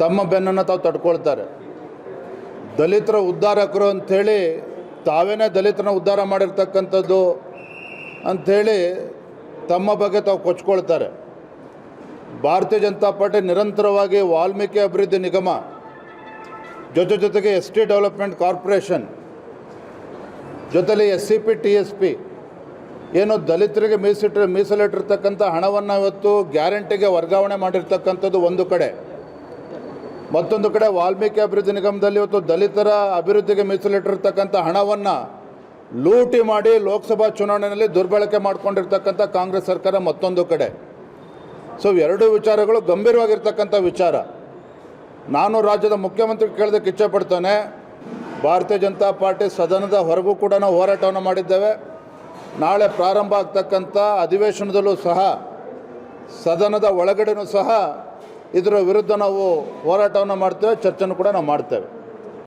ತಮ್ಮ ಬೆನ್ನನ್ನು ತಾವು ತಡ್ಕೊಳ್ತಾರೆ. ದಲಿತರ ಉದ್ಧಾರಕರು ಅಂಥೇಳಿ ತಾವೇನೇ ದಲಿತರನ್ನ ಉದ್ಧಾರ ಮಾಡಿರ್ತಕ್ಕಂಥದ್ದು ಅಂಥೇಳಿ ತಮ್ಮ ಬಗ್ಗೆ ತಾವು ಕೊಚ್ಕೊಳ್ತಾರೆ. ಭಾರತೀಯ ಜನತಾ ಪಾರ್ಟಿ ನಿರಂತರವಾಗಿ ವಾಲ್ಮೀಕಿ ಅಭಿವೃದ್ಧಿ ನಿಗಮ, ಜೊತೆ ಜೊತೆಗೆ ಎಸ್ ಟಿ ಡೆವಲಪ್ಮೆಂಟ್ ಕಾರ್ಪೊರೇಷನ್, ಜೊತೆಲಿ S C P, T S P ಏನು ದಲಿತರಿಗೆ ಮೀಸಿಟ್ಟ ಮೀಸಲಿಟ್ಟಿರ್ತಕ್ಕಂಥ ಹಣವನ್ನು ಇವತ್ತು ಗ್ಯಾರಂಟಿಗೆ ವರ್ಗಾವಣೆ ಮಾಡಿರ್ತಕ್ಕಂಥದ್ದು ಒಂದು ಕಡೆ. ಮತ್ತೊಂದು ಕಡೆ ವಾಲ್ಮೀಕಿ ಅಭಿವೃದ್ಧಿ ನಿಗಮದಲ್ಲಿ ಇವತ್ತು ದಲಿತರ ಅಭಿವೃದ್ಧಿಗೆ ಮೀಸಲಿಟ್ಟಿರ್ತಕ್ಕಂಥ ಹಣವನ್ನು ಲೂಟಿ ಮಾಡಿ ಲೋಕಸಭಾ ಚುನಾವಣೆಯಲ್ಲಿ ದುರ್ಬಳಕೆ ಮಾಡಿಕೊಂಡಿರ್ತಕ್ಕಂಥ ಕಾಂಗ್ರೆಸ್ ಸರ್ಕಾರ ಮತ್ತೊಂದು ಕಡೆ. ಸೊ ಎರಡೂ ವಿಚಾರಗಳು ಗಂಭೀರವಾಗಿರ್ತಕ್ಕಂಥ ವಿಚಾರ. ನಾನು ರಾಜ್ಯದ ಮುಖ್ಯಮಂತ್ರಿ ಕೇಳೋದಕ್ಕೆ ಇಚ್ಛೆಪಡ್ತೇನೆ. ಭಾರತೀಯ ಜನತಾ ಪಾರ್ಟಿ ಸದನದ ಹೊರಗೂ ಕೂಡ ನಾವು ಹೋರಾಟವನ್ನು ಮಾಡಿದ್ದೇವೆ. ನಾಳೆ ಪ್ರಾರಂಭ ಆಗ್ತಕ್ಕಂಥ ಅಧಿವೇಶನದಲ್ಲೂ ಸಹ, ಸದನದ ಒಳಗಡೆನೂ ಸಹ ಇದರ ವಿರುದ್ಧ ನಾವು ಹೋರಾಟವನ್ನು ಮಾಡ್ತೇವೆ ಚರ್ಚೆನೂ ಕೂಡ ನಾವು ಮಾಡ್ತೇವೆ.